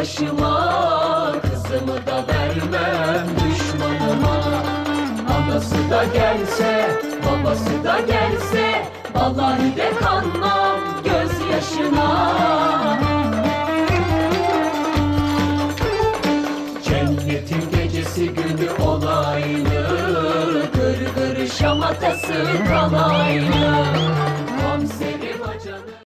başıma Kızımı da vermem düşmanıma. Anası da gelse, babası da gelse Vallahi de kanmam gözyaşına. Cennetin gecesi günü olaylı Gır gır şamatası kalaylı.